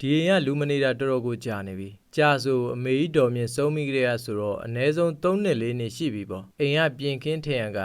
ဒီအိမ်ကလူမနေတာတော်တော်ကိုကြာနေပြီကြာဆိုအမေကြီးတော်မြင့်ဆုံးမိကြရဆိုတော့အ ਨੇ ဆုံး3နှစ်4နှစ်ရှိပြီပေါ့အိမ်ကပြင်ခင်းထရံက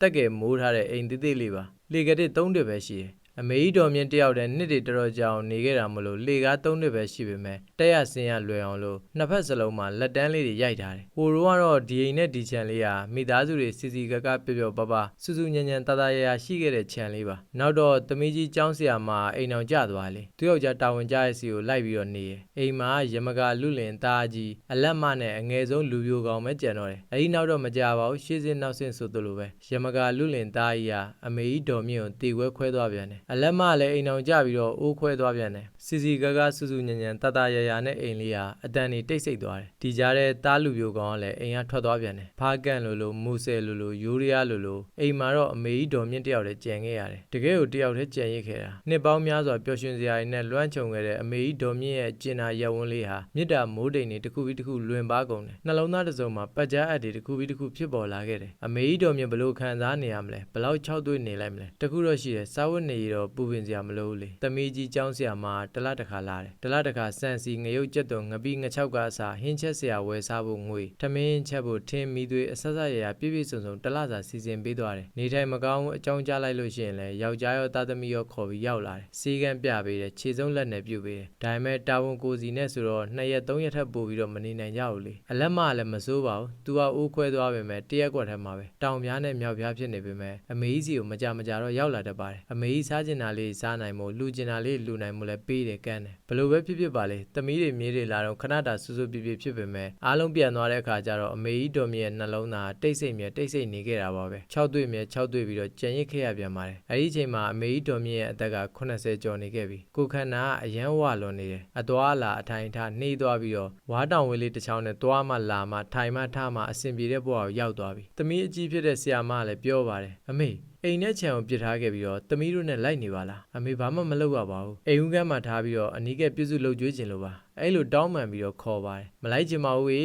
တက်ကယ်မိုးထားတဲ့အိမ်သေးသေးလေးပါလေကတဲ့3နှစ်ပဲရှိတယ် အမေကြီးတော်မြင့်တယောက်တည်းနှစ်တွေတော်တော်ကြာအောင်နေခဲ့တာမလို့လေကား3နှစ်ပဲရှိပေမဲ့တက်ရစင်းရလွယ်အောင်လို့နှစ်ဖက်စလုံးမှာလက်တန်းလေးတွေရိုက်ထားတယ်ဟိုတော့ကတော့ဒီအိမ်နဲ့ဒီချန်လေးဟာမိသားစုတွေစီစီကကပျော်ပျော်ပါပါစူးစူးညံညံတသားရရရှိခဲ့တဲ့ချန်လေးပါနောက်တော့သမီးကြီးကျောင်းဆရာမအိမ်အောင်ကြသွားလေသူယောက်ျားတာဝန်ကျရဲ့စီကိုလိုက်ပြီးတော့နေရအိမ်မှာရမကလူလင်သားကြီးအလက်မနဲ့အငယ်ဆုံးလူပြိုကောင်ပဲကြံတော့တယ်အဲဒီနောက်တော့မကြပါဘူးရှေ့စင်းနောက်စင်းဆိုသလိုပဲရမကလူလင်သားကြီးဟာအမေကြီးတော်မြင့်ကိုတေခွဲခွဲသွားပြန်တယ်အလက်မလည်းအိမ်အောင်ကြပြီးတော့အိုးခွဲသွားပြန်တယ်စီစီကကစူးစူးညံညံတတရရနဲ့အိမ်လေးဟာအတန်နေတိတ်ဆိတ်သွားတယ်ဒီကြားတဲ့တားလူပြိုကောင်ကလည်းအိမ်ကထွက်သွားပြန်တယ်ဖားကန်လိုလိုမူဆယ်လိုလိုယူရီးယားလိုလိုအိမ်မှာတော့အမေကြီးတော်မြင့်တယောက်တည်းကြံခဲ့ရတယ်တကယ်ကိုတယောက်တည်းကြံရစ်ခဲ့တာနှစ်ပေါင်းများစွာပျော်ရွှင်စရာတွေနဲ့လွှမ်းခြုံခဲ့တဲ့အမေကြီးတော်မြင့်ရဲ့ကျင်နာရက်ဝန်းလေးဟာမြစ်တာမိုးတိမ်တွေတစ်ခုပြီးတစ်ခုလွင်ပါကုန်တယ်နှလုံးသားတစ်စုံမှာပတ်ကြားအပ်တွေတစ်ခုပြီးတစ်ခုဖြစ်ပေါ်လာခဲ့တယ်အမေကြီးတော်မြင့်ဘလို့ခံစားနေရမလဲဘလောက်၆သွေးနေလိုက်မလဲတခုတော့ရှိတယ်စာဝတ်နေရတော့ပူပင်စရာမလိုဘူးလေသမီးကြီးကျောင်းဆရာမတလတစ်ခါလာတယ်တလတစ်ခါစံစီငရုတ်ကြက်သွန်ငပိငချောက်ကအစားဟင်းချက်ဆရာဝယ်စားဖို့ငွေထမင်းချက်ဖို့ထင်းမီသွေးအဆက်ဆက်ရရပြည့်ပြည့်စုံစုံတလစာစီစဉ်ပေးသွားတယ်နေထိုင်မကောင်းဘူးအကြောင်းကြားလိုက်လို့ရှိရင်လည်းယောက်ျားရောသားသမီးရောခေါ်ပြီးရောက်လာတယ်စီကံပြပေးတယ်ခြေစုံလက်နဲ့ပြုတ်ပေးတယ်ဒါပေမဲ့တာဝန်ကိုစီနဲ့ဆိုတော့နှစ်ရက်သုံးရက်ထပ်ပို့ပြီးတော့မနေနိုင်ကြဘူးလေအလက်မလည်းမစိုးပါဘူးသူကအိုးခွဲသွားပေမဲ့တရက်ကွက်ထဲမှာပဲတောင်ပြားနဲ့မြောက်ပြားဖြစ်နေပေမဲ့အမေကြီးစီကိုမကြမကြတော့ရောက်လာတတ်ပါတယ်အမေကြီးစားကျင်တာလေးစားနိုင်မို့လူကျင်တာလေးလူနိုင်မို့လည်းပေးတယ်ကမ်းတယ်ဘလို့ပဲဖြစ်ဖြစ်ပါလေသမီးတွေမြေးတွေလာတော့ခဏတာဆူဆူပြပြဖြစ်ပေမဲ့အားလုံးပြန်သွားတဲ့အခါကျတော့အမေကြီးတော်မြင့်ရဲ့နှလုံးသားတိတ်ဆိတ်မြဲတိတ်ဆိတ်နေခဲ့တာပါပဲ၆တွေ့မြဲ၆တွေ့ပြီးတော့ကြံရစ်ခဲ့ရပြန်ပါတယ်အဲဒီအချိန်မှာအမေကြီးတော်မြင့်ရဲ့အသက်က80ကျော်နေခဲ့ပြီကိုခန္ဓာကအယမ်းဝလွန်နေတယ်အသွားလာအထိုင်ထားနှေးသွားပြီးတော့ဝါတောင်ဝေးလေးတစ်ချောင်းနဲ့သွားမှလာမှထိုင်မှထားမှအဆင်ပြေတဲ့ဘဝကိုရောက်သွားပြီသမီးအကြီးဖြစ်တဲ့ဆရာမကလည်းပြောပါတယ်အမေ အိမ်နဲ့ခြံကိုပြစ်ထားခဲ့ပြီးတော့သမီးတို့နဲ့လိုက်နေပါလားအမေဘာမှမလုပ်ရပါဘူးအိမ်ဦးကမ်းမှာထားပြီးတော့အနီးကပြည့်စုလုပ်ကြွေးခြင်းလို့ပါ အဲ့လိုတောင်းပန်ပြီးတော့ခေါ်ပါတယ်မလိုက်ချင်ပါဘူးေ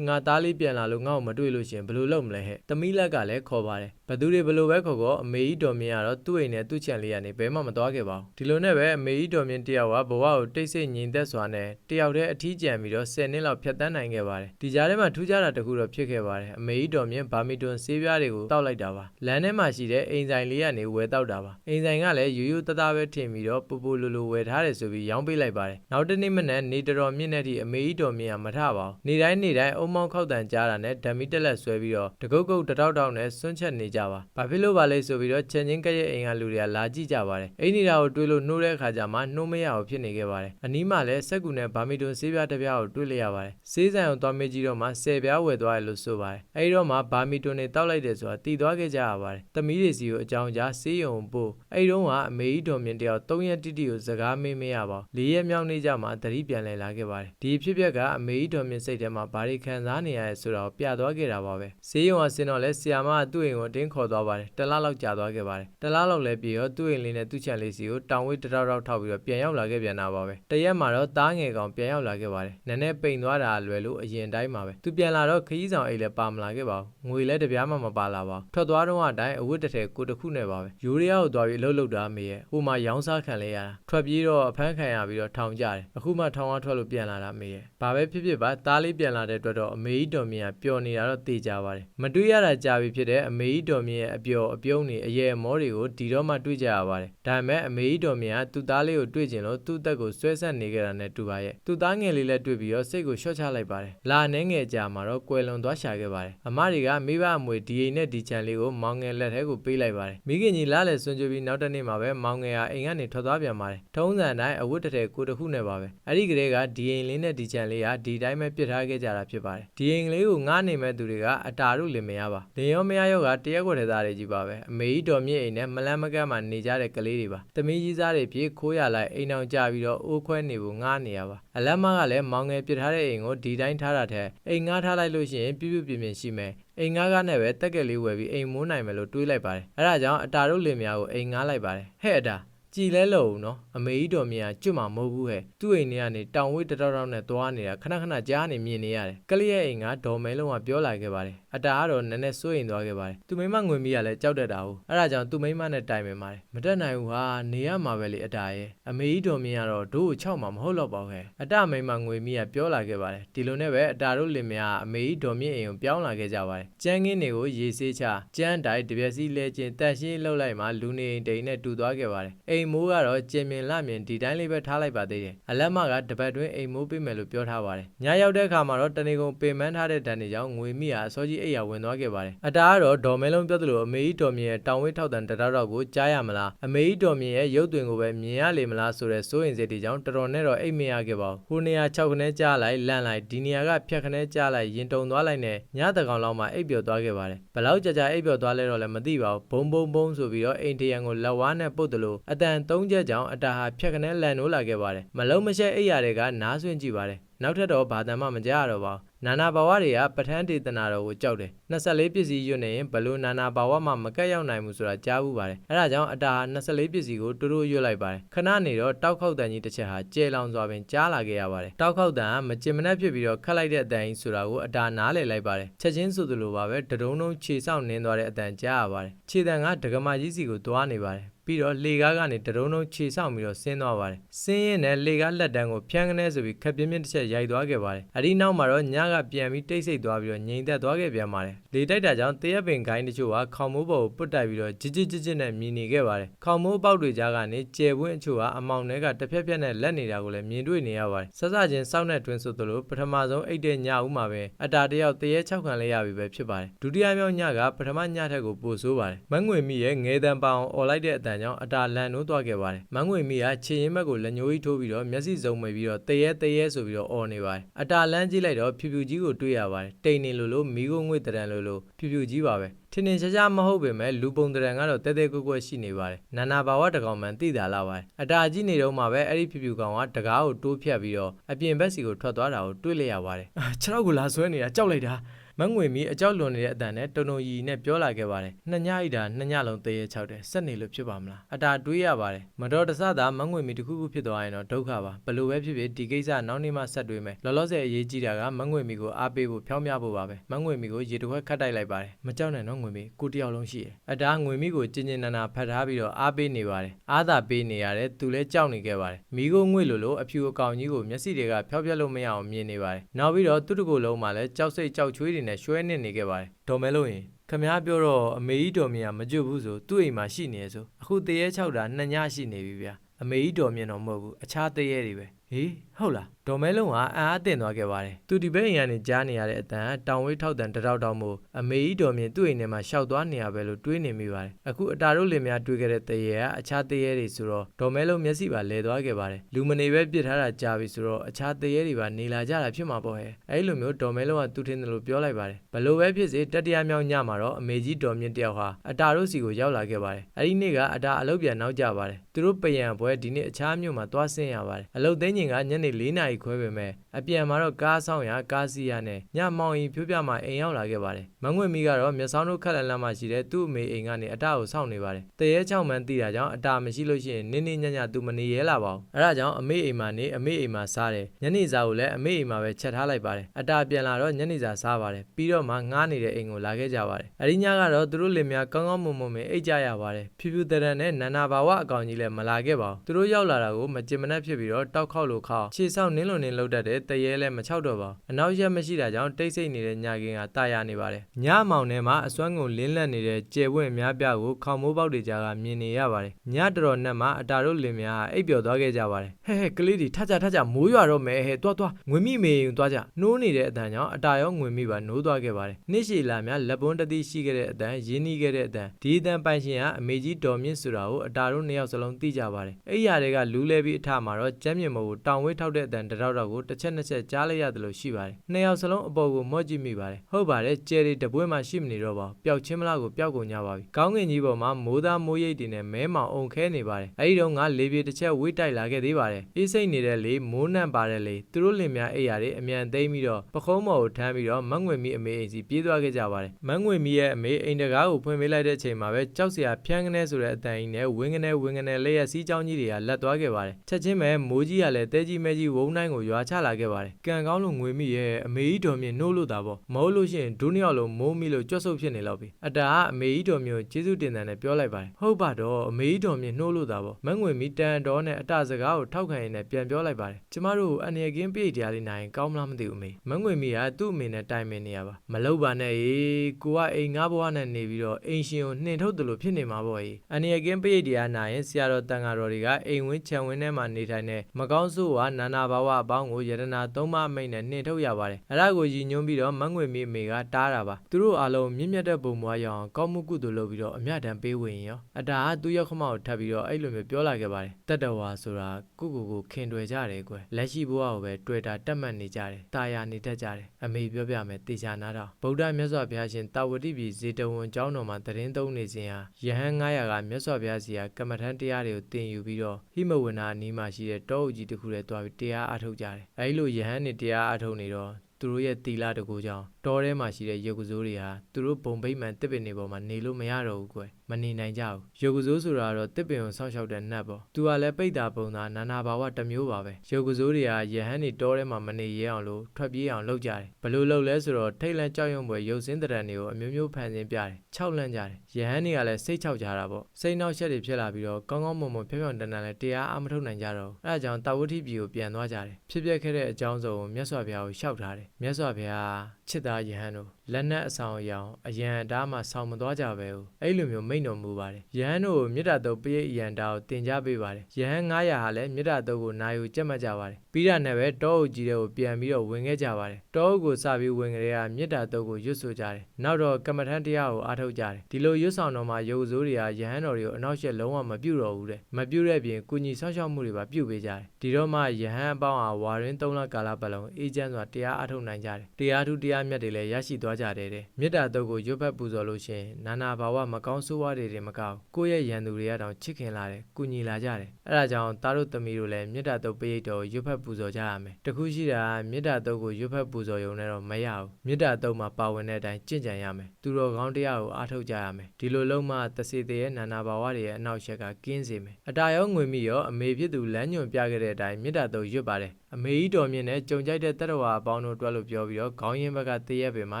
ငါသားလေးပြန်လာလို့ငါ့ကိုမတွေ့လို့ရှင်ဘယ်လိုလုပ်မလဲဟဲ့သမီးလက်ကလည်းခေါ်ပါတယ်ဘသူတွေဘယ်လိုပဲခေါ်ခေါ်အမေကြီးတော်မြင့်ကတော့သူ့အိမ်နဲ့သူ့ချန်လေးကနေဘယ်မှမသွားခဲ့ပါဘူးဒီလိုနဲ့ပဲအမေကြီးတော်မြင့်တယောက်ကဘဝကိုတိတ်ဆိတ်ငြိမ်သက်စွာနဲ့တယောက်တည်းအထီးကျန်ပြီးတော့10နှစ်လောက်ဖြတ်တန်းနိုင်ခဲ့ပါတယ်ဒီကြားထဲမှာထူးခြားတာတစ်ခုတော့ဖြစ်ခဲ့ပါတယ်အမေကြီးတော်မြင့်ဘာမီတွန်ဆေးပြားတွေကိုတောက်လိုက်တာပါလမ်းထဲမှာရှိတဲ့အိမ်ဆိုင်လေးကနေဝယ်တောက်တာပါအိမ်ဆိုင်ကလည်းယူယူတသားပဲထင်ပြီးတော့ပူပူလူလူဝယ်ထားတယ်ဆိုပြီးရောင်းပေးလိုက်ပါတယ်နောက်တစ်နေ့မနက်နေတော်မြင့်တဲ့ထိအမေကြီးတော်မြင့်ကမထပါဘူးနေတိုင်းနေတိုင်းအုံမောင်းခောက်တန်ကြားတာနဲ့ဓမီတက်လက်ဆွဲပြီးတော့တကုတ်ကုတ်တတောက်တောက်နဲ့စွန့်ချက်နေကြပါဘာဖြစ်လို့ပါလဲဆိုပြီးတော့ချက်ချင်းကရဲ့အိမ်ကလူတွေကလာကြည့်ကြပါတယ်အိမ်နေတာကိုတွေးလို့နှိုးတဲ့အခါကျမှနှိုးမရအောင်ဖြစ်နေခဲ့ပါတယ်အနီးမှာလည်းစက်ကူနဲ့ဘာမီတွန်ဆေးပြားတစ်ပြားကိုတွေးလိုက်ရပါတယ်ဆေးဆိုင်ကိုသွားမေးကြည့်တော့မှဆယ်ပြားဝယ်သွားတယ်လို့ဆိုပါတယ်အဲဒီတော့မှဘာမီတွန်တွေတောက်လိုက်တယ်ဆိုတာတည်သွားခဲ့ကြရပါတယ်သမီးတွေစီကိုအကြောင်းကြားဆေးရုံပို့အဲဒီတော့ကအမေကြီးတော်မြင့်တယောက်၃ရက်တိတိကိုစကားမေးမရပါဘူး၄ရက်မြောက်နေ့ကျမှသတိပြန်လည်လာခဲ့ပါတယ်ဒီဖြစ်ပျက်ကအမေကြီးတော်မြင့်စိတ်ထဲမှာဘာတွေခံစားနေရလဲဆိုတာကိုပြသွားခဲ့တာပါပဲဆေးရုံကဆင်းတော့လဲဆီယာမကသူ့အိမ်ကိုအတင်းခေါ်သွားပါတယ်တလားလောက်ကြာသွားခဲ့ပါတယ်တလားလောက်လဲပြေရောသူ့အိမ်လေးနဲ့သူ့ချန်လေးစီကိုတောင်ဝေးတတောက်တောက်ထောက်ပြီးတော့ပြန်ရောက်လာခဲ့ပြန်တာပါပဲတရက်မှာတော့သားငယ်ကောင်ပြန်ရောက်လာခဲ့ပါတယ်နည်းနည်းပိန်သွားတာလွယ်လို့အရင်တိုင်းပါပဲသူပြန်လာတော့ခရီးဆောင်အိတ်လည်းပါမလာခဲ့ပါဘူးငွေလည်းတပြားမှမပါလာပါဘူးထွက်သွားတော့အတိုင်းအဝတ်တစ်ထည်ကိုတစ်ခုနဲ့ပါပဲယူရီးယားကိုသွားပြီးအလုပ်လုပ်တာမေရဲ့ဟိုမှာရောင်းစားခံလဲရတာထွက်ပြေးတော့အဖမ်းခံရပြီးတော့ထောင်ကြတယ်အခုမှထောင်ကထွက်လို့ပြန်လာတာမေရဲ့ဘာပဲဖြစ်ဖြစ်ပါသားလေးပြန်လာတဲ့အတွက်တော့အမေကြီးတော်မြင့်ကပျော်နေတာတော့သိကြပါတယ်မတွေ့ရတာကြာပြီဖြစ်တဲ့အမေကြီးတော်မြင့်ရဲ့အပျော်အပြုံးတွေအရဲအမောတွေကိုဒီတော့မှတွေ့ကြရပါတယ်ဒါပေမဲ့အမေကြီးတော်မြင့်ကသူ့သားလေးကိုတွေ့ကျင်လို့သူ့အသက်ကိုဆွဲဆက်နေကြတာနဲ့တူပါရဲ့သူ့သားငယ်လေးလည်းတွေ့ပြီးတော့စိတ်ကိုလျှော့ချလိုက်ပါတယ်လာနှဲငယ်ကြာမှာတော့ကွယ်လွန်သွားရှာခဲ့ပါတယ်အမတွေကမိဘအမွေဒီအိမ်နဲ့ဒီချန်လေးကိုမောင်ငယ်လက်ထဲကိုပေးလိုက်ပါတယ်မိခင်ကြီးလားလေဆွန်ကြပြီးနောက်တစ်နေ့မှာပဲမောင်ငယ်ဟာအိမ်ကနေထွက်သွားပြန်ပါတယ်ထုံးစံတိုင်းအဝတ်တစ်ထည်ကိုတစ်ခုနဲ့ပါပဲအဲ့ဒီကလေးကဒီအိမ်လေးနဲ့ဒီချန်လေးကဒီတိုင်းပဲပြစ်ထားခဲ့ကြတာဖြစ်ပါတယ်ဒီအိမ်လေးကိုငားနေမဲ့သူတွေကအတာတို့လင်မရပါလင်ရောမရရောကတရက်ွက်တဲ့သားတွေကြီးပါပဲအမေကြီးတော်မြင့်အိမ်နဲ့မလန်းမကန့်မှနေကြတဲ့ကလေးတွေပါသမီးကြီးစားတွေပြေးခိုးရလိုက်အိမ်အောင်ကြပြီးတော့အိုးခွဲနေဖို့ငားနေရပါအလတ်မကလည်းမောင်ငယ်ပြစ်ထားတဲ့အိမ်ကိုဒီတိုင်းထားတာထက်အိမ်ငားထားလိုက်လို့ရှိရင်ပြပြပြပြင်းရှိမယ်အိမ်ငားကားနဲ့ပဲတက်ကက်လေးဝယ်ပြီးအိမ်မိုးနိုင်မယ်လို့တွေးလိုက်ပါတယ်အဲဒါကြောင့်အတာတို့လင်များကိုအိမ်ငားလိုက်ပါတယ်ဟဲ့အတာ ကြည်လဲလို့ဦးနော်အမေကြီးတော်မြင်ကကျွတ်မှာမဟုတ်ဘူးဟဲ့သူ့အိမ်ထဲကနေတောင်ဝေးတတောက်တောက်နဲ့သွားနေတာခဏခဏကြားနေမြင်နေရတယ်ကလေးရဲ့အိမ်ကဒေါ်မဲလုံးကပြောလာခဲ့ပါတယ်အတားကတော့နည်းနည်းစိုးရင်သွားခဲ့ပါတယ်သူမိမငွေမိကလည်းကြောက်တတ်တာဟုတ်အဲ့ဒါကြောင့်သူမိမနဲ့တိုင်ပင်ပါတယ်မတက်နိုင်ဘူးဟာနေရမှာပဲလေအတားရဲ့အမေကြီးတော်မြင်ကတော့ဒို့ကိုချောက်မှာမဟုတ်တော့ပါဘူးဟဲ့အတမိမငွေမိကပြောလာခဲ့ပါတယ်ဒီလိုနဲ့ပဲအတားတို့လင်မယားအမေကြီးတော်မြင့်အိမ်ကိုပြောင်းလာခဲ့ကြပါတယ်ကျန်းကင်းတွေကိုရေဆေးချကျန်းတိုင်တပြက်စီလဲချင်းတက်ရှင်းလှုပ်လိုက်မှလူနေအိမ်တိန်နဲ့တူသွားခဲ့ပါတယ်အိမ်မိုးကတော့ကျင်မြင်လမြင်ဒီတိုင်းလေးပဲထားလိုက်ပါသေးတယ်အလက်မကတပတ်တွင်းအိမ်မိုးပေးမယ်လို့ပြောထားပါတယ်ညရောက်တဲ့အခါမှာတော့တနေကုန်ပင်ပန်းထားတဲ့ဒဏ်တွေကြောင့်ငွေမိဟာအစောကြီးအိမ်ရဝင်သွားခဲ့ပါတယ်အတားကတော့ဒေါ်မဲလုံးပြောသလိုအမေကြီးတော်မြင့်ရဲ့တောင်ဝေးထောက်တန်တတောက်တော့ကိုကြားရမလားအမေကြီးတော်မြင့်ရဲ့ရုပ်သွင်းကိုပဲမြင်ရလေမလားဆိုတဲ့စိုးရင်စိတ်တွေကြောင့်တော်တော်နဲ့တော့အိမ်မရခဲ့ပါဘူးဟိုနေရာ6ခနဲကြားလိုက်လန့်လိုက်ဒီနေရာကဖြတ်ခနဲကြားလိုက်ရင်တုံသွားလိုက်နဲ့ညတကောင်လောက်မှအိပ်ပျော်သွားခဲ့ပါတယ်ဘလောက်ကြာကြာအိပ်ပျော်သွားလဲတော့လည်းမသိပါဘူးဘုံဘုံဘုံဆိုပြီးတော့အိမ်ထရံကိုလက်ဝါးနဲ့ပုတ်တယ်လို့အတန်၃ချက်ကြောင့်အတာဟာဖြတ်ခနဲလန်နိုးလာခဲ့ပါတယ်မလုံးမရှက်အိပ်ရတဲ့ကနားဆွင့်ကြည့်ပါတယ်နောက်ထပ်တော့ဘာတမ်းမှမကြားရတော့ပါဘူးနာနာဘာဝတွေကပဋ္ဌာန်းဒေသနာတော်ကိုကြောက်တယ်24ပစ္စည်းရွတ်နေရင်ဘလို့နာနာဘာဝမှမကတ်ရောက်နိုင်ဘူးဆိုတာကြားဘူးပါတယ်အဲဒါကြောင့်အတာဟာ24ပစ္စည်းကိုတူတူရွတ်လိုက်ပါတယ်ခဏနေတော့တောက်ခောက်တန်ကြီးတစ်ချက်ဟာကျဲလောင်စွာပင်ကြားလာခဲ့ရပါတယ်တောက်ခောက်တန်ကမကျင်မနှက်ဖြစ်ပြီးတော့ခတ်လိုက်တဲ့အတန်ကြီးဆိုတာကိုအတာနားလည်လိုက်ပါတယ်ချက်ချင်းဆိုသလိုပါပဲတဒုံဒုံခြေဆောင်နင်းသွားတဲ့အတန်ကြားရပါတယ်ခြေတန်ကဒကမာကြီးစီကိုသွားနေပါတယ် ပြီးတော့လေကားကနေတရုံးလုံးခြေဆောင်ပြီးတော့ဆင်းသွားပါတယ်။ဆင်းရင်လည်းလေကားလက်တန်းကိုဖြန်းကနေဆိုပြီးခက်ပြင်းပြင်းတစ်ချက်ရိုက်သွားခဲ့ပါတယ်။အဲဒီနောက်မှာတော့ညကပြန်ပြီးတိတ်ဆိတ်သွားပြီးတော့ငြိမ်သက်သွားခဲ့ပြန်ပါတယ်။လေတိုက်တာကြောင့်တရက်ပင်ခိုင်းတချို့ကခေါင်မိုးပေါ်ကိုပုတ်တိုက်ပြီးတော့ဂျစ်ဂျစ်ဂျစ်ဂျစ်နဲ့မြင်နေခဲ့ပါတယ်။ခေါင်မိုးပေါက်တွေကြားကနေကျယ်ပွင့်အချို့ကအမောင်တွေကတစ်ဖက်ဖက်နဲ့လက်နေတာကိုလည်းမြင်တွေ့နေရပါတယ်။ဆက်စချင်းစောက်နဲ့တွင်းဆိုသလိုပထမဆုံးအိတ်တဲ့ညဦးမှာပဲအတာတယောက်တရက်၆ခံလေးရပြီပဲဖြစ်ပါတယ်။ဒုတိယမြောက်ညကပထမညထက်ကိုပိုဆိုးပါတယ်။မငွေမိရဲ့ငဲတန်ပောင်អော်လိုက်တဲ့အတန်ကြောင့်အတာလန်နိုးသွားခဲ့ပါတယ်။မငွေမိကခြေရင်ဘက်ကိုလက်ညှိုးကြီးထိုးပြီးတော့မျက်စိစုံမိပြီးတော့တရဲတရဲဆိုပြီးတော့អော်နေပါတယ်။အတာလန်းကြည့်လိုက်တော့ဖြူဖြူကြီးကိုတွေ့ရပါတယ်။တိန်နေလို့လို့မိကိုငွေတရံလို့လို့ဖြူဖြူကြီးပါပဲ။ထင်ထင်ရှားရှားမဟုတ်ပေမဲ့လူပုံတရံကတော့တဲတဲကွက်ကွက်ရှိနေပါတယ်။နာနာဘာဝတကောင်မှန်သိတာလားပါတယ်။အတာကြီးနေတော့မှပဲအဲ့ဒီဖြူဖြူကောင်ကတကားကိုတိုးဖြတ်ပြီးတော့အပြင်ဘက်စီကိုထွက်သွားတာကိုတွေ့လိုက်ရပါတယ်။ခြေထောက်ကိုလာဆွဲနေတာကြောက်လိုက်တာ။ မငွေမီအကြောက်လွန်နေတဲ့အတန်နဲ့တုံတုံရီနဲ့ပြောလာခဲ့ပါတယ်။နှစ်ညအိတာနှစ်ညလုံးတရေချောက်တယ်။စက်နေလို့ဖြစ်ပါမလား။အတာတွေးရပါတယ်။မတော်တဆသာမငွေမီတစ်ခုခုဖြစ်သွားရင်တော့ဒုက္ခပါ။ဘလို့ပဲဖြစ်ဖြစ်ဒီကိစ္စနောက်နေ့မှဆက်တွေးမယ်။လောလောဆယ်အရေးကြီးတာကမငွေမီကိုအားပေးဖို့ဖြောင်းပြဖို့ပါပဲ။မငွေမီကိုရေတစ်ခွက်ခတ်တိုက်လိုက်ပါတယ်။မကြောက်နဲ့နော်ငွေမီကိုတယောက်လုံးရှိတယ်။အတာငွေမီကိုကျင်ကျင်နာနာဖတ်ထားပြီးတော့အားပေးနေပါတယ်။အားသာပေးနေရတယ်သူလည်းကြောက်နေခဲ့ပါတယ်။မိကိုငွေလို့လို့အဖြူအကောင်ကြီးကိုမျက်စိတွေကဖျောက်ပြက်လို့မရအောင်မြင်နေပါတယ်။နောက်ပြီးတော့သူ့တကူလုံးမှာလည်းကြောက်စိတ်ကြောက်ချွေးတွေနဲ့ရွှဲနေနေခဲ့ပါတယ်ဒေါ်မဲလို့ရင်ခမားပြောတော့အမေကြီးတော်မြင်ကမကြွဘူးဆိုသူ့အိမ်မှာရှိနေရဆိုအခုတရေ6တာနှစ်ညရှိနေပြီဗျာအမေကြီးတော်မြင်တော့မဟုတ်ဘူးအခြားတရေတွေပဲဟေးဟုတ်လား ဒေါ်မဲလုံးကအံ့အားတင်သွားခဲ့ပါတယ်သူဒီဘက်အိမ်ကနေကြားနေရတဲ့အတန်တောင်ဝေးထောက်တန်တတောက်တောက်မို့အမေကြီးတော်မြင်သူ့အိမ်ထဲမှာရှောက်သွားနေရပဲလို့တွေးနေမိပါတယ်အခုအတာတို့လင်များတွေးခဲ့တဲ့တရေကအခြားတရေတွေဆိုတော့ဒေါ်မဲလုံးမျက်စိပါလဲသွားခဲ့ပါတယ်လူမနေပဲပြစ်ထားတာကြာပြီဆိုတော့အခြားတရေတွေပါနေလာကြတာဖြစ်မှာပေါ့ဟဲ့အဲ့လိုမျိုးဒေါ်မဲလုံးကသူထင်တယ်လို့ပြောလိုက်ပါတယ်ဘလို့ပဲဖြစ်စေတတိယမြောက်ညမှာတော့အမေကြီးတော်မြင့်တယောက်ဟာအတာတို့စီကိုရောက်လာခဲ့ပါတယ်အဲ့ဒီနေ့ကအတာအလုပ်ပြန်နောက်ကြပါတယ်သူတို့ပယံပွဲဒီနေ့အခြားမြို့မှာသွားဆင်းရပါတယ်အလုပ်သိန်းချိန်ကညနေ၄နာရီခွဲပေမဲ့အပြန်မှာတော့ကားဆောင်ရကားစီရနဲ့ညမောင်ရင်ဖြိုးပြမှာအိမ်ရောက်လာခဲ့ပါတယ်မငွေမီကတော့မျက်စောင်းတို့ခက်လန်လန်မှရှိတဲ့သူ့အမေအိမ်ကနေအတာကိုစောင့်နေပါတယ်တရေချောင်းမှန်သိတာကြောင့်အတာမရှိလို့ရှိရင်နင်းနေညညသူမနေရဲလာပါဘူးအဲဒါကြောင့်အမေအိမ်မှာနေအမေအိမ်မှာစားတယ်ညနေစာကိုလည်းအမေအိမ်မှာပဲချက်ထားလိုက်ပါတယ်အတာပြန်လာတော့ညနေစာစားပါတယ်ပြီးတော့မှငားနေတဲ့အိမ်ကိုလာခဲ့ကြပါတယ်အရင်းညကတော့သူတို့လင်များကောင်းကောင်းမွန်မွန်ပဲအိတ်ကြရပါတယ်ဖြူဖြူတရန်နဲ့နန္နာဘာဝအကောင်ကြီးလည်းမလာခဲ့ပါဘူးသူတို့ရောက်လာတာကိုမကြင်မနှက်ဖြစ်ပြီးတော့တောက်ခေါက်လို့ခေါက်ခြေဆောက်နင်းလွန်နင်းလောက်တတ်တဲ့တရေလည်းမချောက်တော့ပါဘူးအနောက်ရက်မရှိတာကြောင့်တိတ်ဆိတ်နေတဲ့ညကင်းကတာယာနေပါတယ်ညမောင်ထဲမှာအစွမ်းကုန်လင်းလက်နေတဲ့ကျယ်ဝင့်များပြားကိုခေါင်မိုးပေါက်တွေကြားကမြင်နေရပါတယ်ညတော်တော်နဲ့မှအတာတို့လင်များအိပ်ပျော်သွားခဲ့ကြပါတယ်ဟဲဟဲကလေးတွေထကြထကြမိုးရွာတော့မယ်ဟဲတွားတွားငွေမိမေရင်တွားကြနှိုးနေတဲ့အတန်ကြောင့်အတာရောငွေမိပါနိုးသွားခဲ့ပါတယ်နှစ်ရှည်လာများလက်ပွန်းတတိရှိခဲ့တဲ့အတန်ရင်းနှီးခဲ့တဲ့အတန်ဒီအတန်ပိုင်ရှင်ကအမေကြီးတော်မြင့်ဆိုတာကိုအတာတို့နှစ်ယောက်စလုံးသိကြပါတယ်အဲ့ရတွေကလူးလဲပြီးအထမှာတော့ကျမ်းမြေမို့ကိုတောင်ဝေးထောက်တဲ့အတန်တတောက်တော့ကိုတစ်ချက်နှစ်ချက်ကြားလိုက်ရတယ်လို့ရှိပါတယ်နှစ်ယောက်စလုံးအပေါ်ကိုမော့ကြည့်မိပါတယ်ဟုတ်ပါတယ်ကျယ်ရီတပွင့်မှရှိမနေတော့ပါဘူးပျောက်ချင်းမလားကိုပျောက်ကုန်ကြပါပြီကောင်းကင်ကြီးပေါ်မှာမိုးသားမိုးရိပ်တွေနဲ့မဲမောင်အောင်ခဲနေပါတယ်အဲဒီတော့ငါလေပြေတစ်ချက်ဝိတိုက်လာခဲ့သေးပါတယ်အေးစိတ်နေတဲ့လေမိုးနှံ့ပါတယ်လေသူတို့လင်များအိယာတွေအမြန်သိမ်းပြီးတော့ပခုံးမော်ကိုထမ်းပြီးတော့မန့်ငွေမီအမေအိမ်စီပြေးသွားခဲ့ကြပါတယ်မန့်ငွေမီရဲ့အမေအိမ်တကားကိုဖွင့်ပေးလိုက်တဲ့အချိန်မှာပဲကြောက်စရာဖြန်းကနေဆိုတဲ့အတန်ကြီးနဲ့ဝင်းကနေဝင်းကနေလက်ရစီးချောင်းကြီးတွေကလက်သွားခဲ့ပါတယ်ချက်ချင်းပဲမိုးကြီးကလည်းတဲကြီးမဲကြီးဝုန်းတိုင်းကိုရွာချလာခဲ့ပါတယ်ကံကောင်းလို့ငွေမိရဲ့အမေကြီးတော်မြင့်နှိုးလို့တာပေါ့မဟုတ်လို့ရှိရင်ဒုနှစ်ယောက်လုံးမိုးမိလို့ကြွတ်ဆုပ်ဖြစ်နေတော့ပြီအတားကအမေကြီးတော်မျိုးကျေးဇူးတင်တယ်နဲ့ပြောလိုက်ပါတယ်ဟုတ်ပါတော့အမေကြီးတော်မြင့်နှိုးလို့တာပေါ့မန့်ငွေမိတန်တော်နဲ့အတာစကားကိုထောက်ခံရင်းနဲ့ပြန်ပြောလိုက်ပါတယ်ကျမတို့အနေကင်းပြည့်တရားလေးနိုင်ကောင်းမလားမသိဘူးအမေမန့်ငွေမိကသူ့အမေနဲ့တိုင်ပင်နေရပါမလုပ်ပါနဲ့အေးကိုကအိမ်ငါးဘဝနဲ့နေပြီးတော့အိမ်ရှင်ကိုနှင်ထုတ်တယ်လို့ဖြစ်နေမှာပေါ့အေးအနေကင်းပြည့်တရားနိုင်ရင်ဆရာတော်တန်ဃာတော်တွေကအိမ်ဝင်းခြံဝင်းထဲမှာနေထိုင်တဲ့မကောင်းဆိုးဝါနာနာဘာဝအပေါင်းကိုယရနာသုံးပါအမိတ်နဲ့နှင်ထုတ်ရပါတယ်အဲ့ဒါကိုရည်ညွှန်းပြီးတော့မန့်ငွေမိအမေကတားတာပါသူတို့အားလုံးမြင့်မြတ်တဲ့ပုံမွားရအောင်ကောင်းမှုကုသိုလ်လုပ်ပြီးတော့အမြတ်တမ်းပေးဝင်ရောအတားကသူ့ရောက်ခမောက်ကိုထပ်ပြီးတော့အဲ့လိုမျိုးပြောလာခဲ့ပါတယ်တတ္တဝါဆိုတာကိုကိုကိုခင်တွယ်ကြတယ်ကွယ်လက်ရှိဘဝကိုပဲတွေ့တာတက်မှတ်နေကြတယ်တာယာနေတတ်ကြတယ်အမေပြောပြမယ်တေချာနာတော့ဗုဒ္ဓမြတ်စွာဘုရားရှင်တာဝတိပြည်ဇေတဝန်ကျောင်းတော်မှာတရင်သုံးနေစဉ်ဟာယဟန်900ကမြတ်စွာဘုရားစီကကမ္မထန်တရားတွေကိုသင်ယူပြီးတော့ဟိမဝနာအနီးမှာရှိတဲ့တောအုပ်ကြီးတစ်ခုထဲတွားပြီးတရားအားထုတ်ကြတယ်အဲဒီလိုယဟန်နေတရားအားထုတ်နေတော့သူတို့ရဲ့တီလာတကူကြောင့်တောထဲမှာရှိတဲ့ရုပ်ကစိုးတွေဟာသူတို့ဘုံဗိမ့်မှန်တစ်ပင်တွေပေါ်မှာနေလို့မရတော့ဘူးကွယ်မနေနိုင်ကြဘူးရုပ်ကစိုးဆိုတာကတော့တစ်ပင်ကိုဆောက်ရှောက်တဲ့နတ်ပေါ့သူကလည်းပိတ်တာပုံသားနာနာဘာဝတစ်မျိုးပါပဲရုပ်ကစိုးတွေကယဟန်နေတောထဲမှာမနေရအောင်လို့ထွက်ပြေးအောင်လုပ်ကြတယ်ဘလို့လုပ်လဲဆိုတော့ထိတ်လန့်ကြောက်ရွံ့ပွဲရုပ်စင်းတရံတွေကိုအမျိုးမျိုးဖန်ဆင်းပြတယ်ခြောက်လန့်ကြတယ်ယဟန်တွေကလည်းစိတ်ချောက်ကြတာပေါ့စိတ်နှောက်ရှက်တွေဖြစ်လာပြီးတော့ကောင်းကောင်းမွန်မွန်ဖြောင်ဖြောင်တန်တန်လည်းတရားအားမထုတ်နိုင်ကြတော့ဘူးအဲဒါကြောင့်တာဝတိပြည်ကိုပြန်သွားကြတယ်ဖြစ်ပျက်ခဲ့တဲ့အကြောင်းစုံကိုမြတ်စွာဘုရားကိုရှောက်ထားတယ်မြတ်စွာဘုရားချစ်သားယဟန်တို့လက်နက်အဆောင်အယောင်အယံအတားမှဆောင်းမသွားကြပဲဘူးအဲ့လိုမျိုးမိန့်တော်မူပါတယ်ယဟန်တို့ကိုမေတ္တာတုပ်ပရိအယံတာကိုတင် जा ပေးပါတယ်ယဟန်900ဟာလည်းမေတ္တာတုပ်ကိုနာယူကြက်မှတ်ကြပါတယ်ပြီးတာနဲ့ပဲတောအုပ်ကြီးတွေကိုပြန်ပြီးတော့ဝင်ခဲ့ကြပါတယ်တောအုပ်ကိုစပြီးဝင်ကြတဲ့ကမေတ္တာတုပ်ကိုရွတ်ဆိုကြတယ်နောက်တော့ကမ္မထန်တရားကိုအားထုတ်ကြတယ်ဒီလိုရွတ်ဆောင်တော်မှာယုတ်စိုးတွေကယဟန်တော်တွေကိုအနောက်ရှက်လုံးဝမပြုတ်တော့ဘူးတဲ့မပြုတ်တဲ့ပြင်ကုညီဆောက်ရှောက်မှုတွေပါပြုတ်ပေးကြတယ်ဒီတော့မှယဟန်အပေါင်းဟာဝါရင်း3လကာလပတ်လုံးအေးချမ်းစွာတရားအားထုတ်နိုင်ကြတယ်တရားထုတရားမြတ်တွေလည်းရရှိသွားကြတယ်တဲ့မေတ္တာတုပ်ကိုရွတ်ဖတ်ပူဇော်လို့ရှရင်နာနာဘာဝမကောင်းဆိုးဝါးတွေတွေမကောက်ကိုယ့်ရဲ့ရန်သူတွေကတောင်ချစ်ခင်လာတယ်ကုညီလာကြတယ်အဲဒါကြောင့်သားတို့သမီးတို့လည်းမေတ္တာတုပ်ပရိတ်တော်ကိုရွတ်ဖတ်ပူဇော်ကြရမယ်တခုရှိတာကမေတ္တာတုပ်ကိုရွတ်ဖတ်ပူဇော်ရုံနဲ့တော့မရဘူးမေတ္တာတုပ်မှာပါဝင်တဲ့အတိုင်းကြင့်ကြံရမယ်သူတော်ကောင်းတရားကိုအားထုတ်ကြရမယ်ဒီလိုလုံးမှတစေတရဲ့နာနာဘာဝတွေရဲ့အနောက်ရှက်ကကင်းစေမယ်အတာရောငွေမိရောအမေဖြစ်သူလမ်းညွန်ပြခဲ့တဲ့အတိုင်းမေတ္တာတုပ်ရွတ်ပါတယ်အမေကြီးတော်မြင့်နဲ့ကြုံကြိုက်တဲ့တတ္တဝါအပေါင်းတို့တွက်လို့ပြောပြီးတော့ခေါင်းရင်းဘက်ကတရက်ပင်မှာ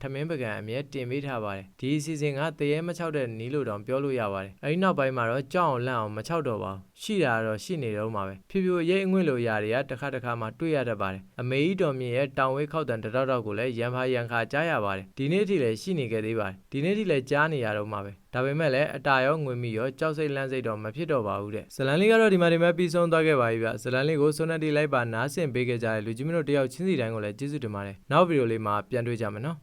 ထမင်းပကံအမြဲတင်ပေးထားပါတယ်ဒီအစီအစဉ်ကတရက်မချောက်တဲ့နီးလို့တောင်ပြောလို့ရပါတယ်အဲဒီနောက်ပိုင်းမှာတော့ကြောက်အောင်လန့်အောင်မချောက်တော့ပါဘူးရှိတာကတော့ရှိနေတော့မှာပဲဖြူဖြူရိတ်အငွေ့လိုရာတွေကတစ်ခါတစ်ခါမှတွေ့ရတတ်ပါတယ်အမေကြီးတော်မြင့်ရဲ့တောင်ဝေးခောက်တန်တတောက်တောက်ကိုလည်းရံဖာရံခါကြားရပါတယ်ဒီနေ့ထိလည်းရှိနေခဲ့သေးပါတယ်ဒီနေ့ထိလည်းကြားနေရတော့မှာပဲ ဒါပေမဲ့လည်းအတာရောငွေမိရောကြောက်စိတ်လန့်စိတ်တော့မဖြစ်တော့ပါဘူးတဲ့ဇလန်လေးကတော့ဒီမှာဒီမှာပြီးဆုံးသွားခဲ့ပါပြီဗျဇလန်လေးကိုစွန်းနဲ့တီလိုက်ပါနားဆင်ပေးခဲ့ကြတဲ့လူကြီးမတို့တယောက်ချင်းစီတိုင်းကိုလည်းကျေးဇူးတင်ပါတယ်နောက်ဗီဒီယိုလေးမှာပြန်တွေ့ကြမယ်နော်